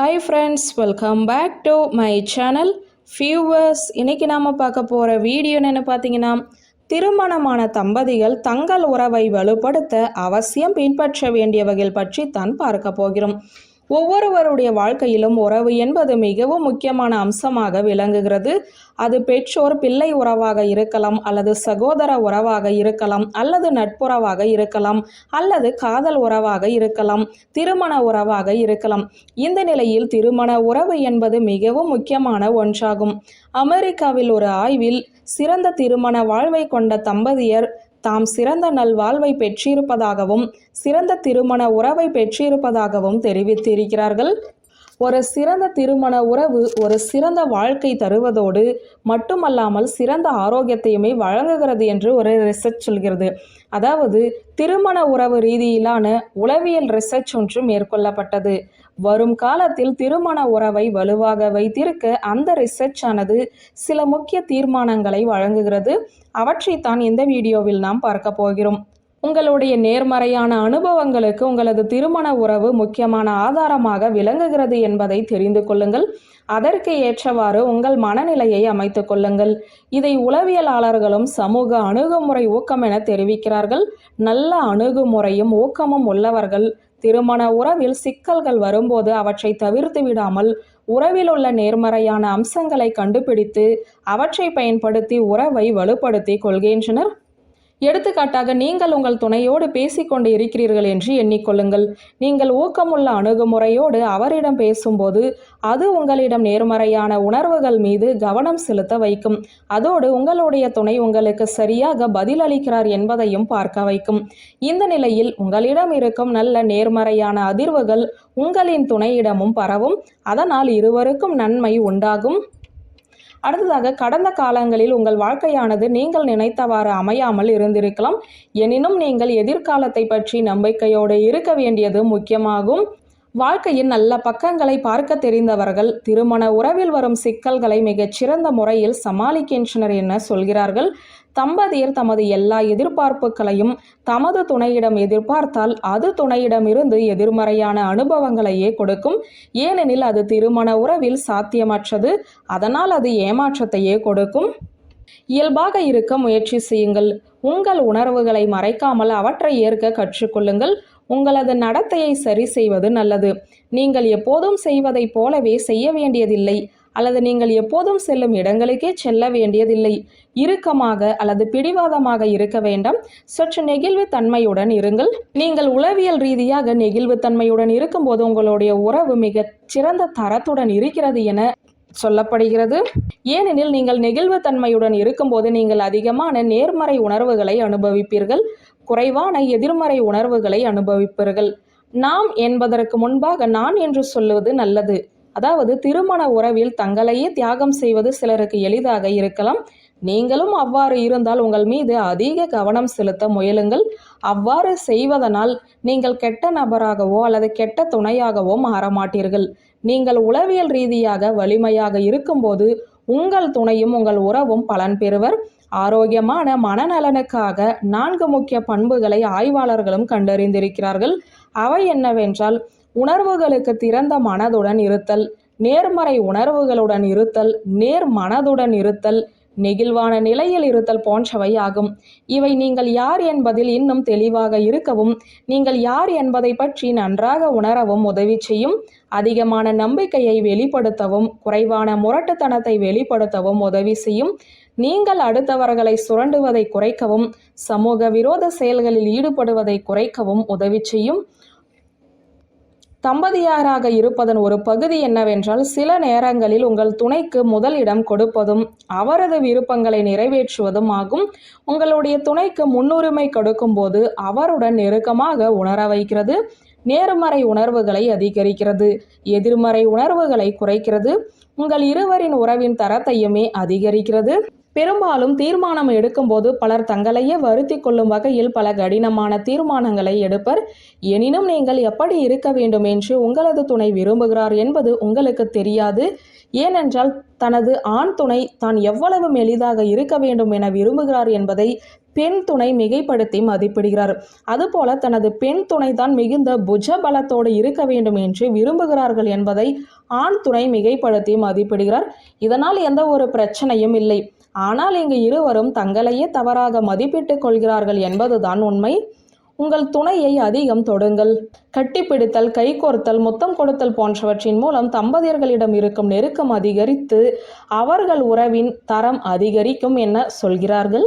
Hi friends welcome back to my channel viewers இன்றைக்கி நாம் பார்க்க போகிற வீடியோ என்னென்னு பார்த்தீங்கன்னா திருமணமான தம்பதிகள் தங்கள் உறவை வலுப்படுத்த அவசியம் பின்பற்ற வேண்டியவைகள் பற்றி தான் பார்க்க போகிறோம். ஒவ்வொருவருடைய வாழ்க்கையிலும் உறவு என்பது மிகவும் முக்கியமான அம்சமாக விளங்குகிறது. அது பெற்றோர் பிள்ளை உறவாக இருக்கலாம் அல்லது சகோதர உறவாக இருக்கலாம் அல்லது நட்புறவாக இருக்கலாம் அல்லது காதல் உறவாக இருக்கலாம் திருமண உறவாக இருக்கலாம். இந்த நிலையில் திருமண உறவு என்பது மிகவும் முக்கியமான ஒன்றாகும். அமெரிக்காவில் ஒரு ஆய்வில் சிறந்த திருமண வாழ்வை கொண்ட தம்பதியர் தாம் சிறந்த நல்வாழ்வை பெற்றிருப்பதாகவும் சிறந்த திருமண உறவை பெற்றிருப்பதாகவும் தெரிவித்திருக்கிறார்கள். ஒரு சிறந்த திருமண உறவு ஒரு சிறந்த வாழ்க்கை தருவதோடு மட்டுமல்லாமல் சிறந்த ஆரோக்கியத்தையுமே வழங்குகிறது என்று ஒரு ரிசர்ச் சொல்கிறது. அதாவது திருமண உறவு ரீதியிலான உளவியல் ரிசர்ச் ஒன்று மேற்கொள்ளப்பட்டது. வரும் காலத்தில் திருமண உறவை வலுவாக வைத்திருக்க அந்த ரிசர்ச் ஆனது சில முக்கிய தீர்மானங்களை வழங்குகிறது. அவற்றைத்தான் இந்த வீடியோவில் நாம் பார்க்க போகிறோம். உங்களுடைய நேர்மறையான அனுபவங்களுக்கு உங்களது திருமண உறவு முக்கியமான ஆதாரமாக விளங்குகிறது என்பதை தெரிந்து கொள்ளுங்கள். அதற்கு ஏற்றவாறு உங்கள் மனநிலையை அமைத்துக் கொள்ளுங்கள். இதை உளவியலாளர்களும் சமூக அணுகுமுறை ஊக்கம் என தெரிவிக்கிறார்கள். நல்ல அணுகுமுறையும் ஊக்கமும் உள்ளவர்கள். திருமண உறவில் சிக்கல்கள் வரும்போது அவற்றை தவிர்த்து விடாமல் உறவில் உள்ள நேர்மறையான அம்சங்களை கண்டுபிடித்து அவற்றை பயன்படுத்தி உறவை வலுப்படுத்தி கொள்கின்றனர். எடுத்துக்காட்டாக நீங்கள் உங்கள் துணையோடு பேசிக்கொண்டு இருக்கிறீர்கள் என்று எண்ணிக்கொள்ளுங்கள். நீங்கள் ஊக்கமுள்ள அணுகுமுறையோடு அவரிடம் பேசும்போது அது உங்களிடம் நேர்மறையான உணர்வுகள் மீது கவனம் செலுத்த வைக்கும். அதோடு உங்களுடைய துணை உங்களுக்கு சரியாக பதிலளிக்கிறார் என்பதையும் பார்க்க வைக்கும். இந்த நிலையில் உங்களிடம் இருக்கும் நல்ல நேர்மறையான அதிர்வுகள் உங்களின் துணையிடமும் பரவும். அதனால் இருவருக்கும் நன்மை உண்டாகும். அடுத்ததாக கடந்த காலங்களில் உங்கள் வாழ்க்கையானது நீங்கள் நினைத்தவாறு அமையாமல் இருந்திருக்கலாம். எனினும் நீங்கள் எதிர்காலத்தை பற்றி நம்பிக்கையோடு இருக்க வேண்டியது முக்கியமாகும். வாழ்க்கையின் நல்ல பக்கங்களை பார்க்க தெரிந்தவர்கள் திருமண உறவில் வரும் சிக்கல்களை மிகச்சிறந்த முறையில் சமாளிக்கின்றனர் என சொல்கிறார்கள். தம்பதியர் தமது எல்லா எதிர்பார்ப்புகளையும் தமது துணையிடம் எதிர்பார்த்தால் அது துணையிடமிருந்து எதிர்மறையான அனுபவங்களையே கொடுக்கும். ஏனெனில் அது திருமண உறவில் சாத்தியமற்றது. அதனால் அது ஏமாற்றத்தையே கொடுக்கும். இயல்பாக இருக்க முயற்சி செய்யுங்கள். உங்கள் உணர்வுகளை மறைக்காமல் அவற்றை ஏற்க கற்றுக்கொள்ளுங்கள். உங்களது நடத்தையை சரி செய்வது நல்லது. நீங்கள் எப்போதும் செய்வதைப் போலவே செய்ய வேண்டியதில்லை அல்லது நீங்கள் எப்போதும் செல்லும் இடங்களுக்கே செல்ல வேண்டியதில்லை. இறுக்கமாக அல்லது பிடிவாதமாக இருக்க வேண்டாம். சற்று நெகிழ்வு தன்மையுடன் இருங்கள். நீங்கள் உளவியல் ரீதியாக நெகிழ்வு தன்மையுடன் இருக்கும்போது உங்களுடைய உறவு மிக சிறந்த தரத்துடன் இருக்கிறது என சொல்லப்படுகிறது. ஏனெனில் நீங்கள் நெகிழ்வுத்தன்மையுடன் இருக்கும்போது நீங்கள் அதிகமான நேர்மறை உணர்வுகளை அனுபவிப்பீர்கள். குறைவான எதிர்மறை உணர்வுகளை அனுபவிப்பீர்கள். நாம் என்பதற்கு முன்பாக நான் என்று சொல்லுவது நல்லது. அதாவது திருமண உறவில் தங்களையே தியாகம் செய்வது சிலருக்கு எளிதாக இருக்கலாம். நீங்களும் அவ்வாறு இருந்தால் உங்கள் மீது அதிக கவனம் செலுத்த முயலுங்கள். அவ்வாறு செய்வதனால் நீங்கள் கெட்ட நபராகவோ அல்லது கெட்ட துணையாகவோ மாறமாட்டீர்கள். நீங்கள் உளவியல் ரீதியாக வலிமையாக இருக்கும்போது உங்கள் துணையும் உங்கள் உறவும் பலன் பெறுவர். ஆரோக்கியமான மனநலனுக்காக நான்கு முக்கிய பண்புகளை ஆய்வாளர்களும் கண்டறிந்திருக்கிறார்கள். அவை என்னவென்றால் உணர்வுகளுக்கு திறந்த மனதுடன் இருத்தல் நேர்மறை உணர்வுகளுடன் இருத்தல் நேர் மனதுடன் இருத்தல் நெகிழ்வான நிலையில் இருத்தல் போன்றவை ஆகும் இவை நீங்கள் யார் என்பதில் இன்னும் தெளிவாக இருக்கவும் நீங்கள் யார் என்பதை பற்றி நன்றாக உணரவும் உதவி செய்யும் அதிகமான நம்பிக்கையை வெளிப்படுத்தவும் குறைவான முரட்டுத்தனத்தை வெளிப்படுத்தவும் உதவி செய்யும் நீங்கள் அடுத்தவர்களை சுரண்டுவதை குறைக்கவும் சமூக விரோத செயல்களில் ஈடுபடுவதை குறைக்கவும் உதவி செய்யும் தம்பதியாராக இருப்பதன் ஒரு பகுதி என்னவென்றால் சில நேரங்களில் உங்கள் துணைக்கு முதலிடம் கொடுப்பதும் அவரது விருப்பங்களை நிறைவேற்றுவதும் ஆகும். உங்களுடைய துணைக்கு முன்னுரிமை கொடுக்கும்போது அவருடன் நெருக்கமாக உணர வைக்கிறது. நேர்மறை உணர்வுகளை அதிகரிக்கிறது. எதிர்மறை உணர்வுகளை குறைக்கிறது. உங்கள் இருவரின் உறவின் தரத்தையுமே அதிகரிக்கிறது. பெரும்பாலும் தீர்மானம் எடுக்கும்போது பலர் தங்களையே வருத்தி கொள்ளும் வகையில் பல கடினமான தீர்மானங்களை எடுப்பர். எனினும் நீங்கள் எப்படி இருக்க வேண்டும் என்று உங்களது துணை விரும்புகிறார் என்பது உங்களுக்கு தெரியாது. ஏனென்றால் தனது ஆண் துணை தான் எவ்வளவு மெலிதாக இருக்க வேண்டும் என விரும்புகிறார் என்பதை பெண் துணை மிகைப்படுத்தி மதிப்பிடுகிறார். அதுபோல தனது பெண் துணை தான் மிகுந்த புஜ பலத்தோடு இருக்க வேண்டும் என்று விரும்புகிறார்கள் என்பதை ஆண் துணை மிகைப்படுத்தி மதிப்பிடுகிறார். இதனால் எந்த ஒரு பிரச்சனையும் இல்லை. ஆனால் இங்கு இருவரும் தங்களையே தவறாக மதிப்பிட்டுக் கொள்கிறார்கள் என்பதுதான் உண்மை. உங்கள் துணையை அதிகம் தொடுங்கள். கட்டிப்பிடித்தல் கைகோர்த்தல் முத்தம் கொடுத்தல் போன்றவற்றின் மூலம் தம்பதியர்களிடம் இருக்கும் நெருக்கம் அதிகரித்து அவர்கள் உறவின் தரம் அதிகரிக்கும் என சொல்கிறார்கள்?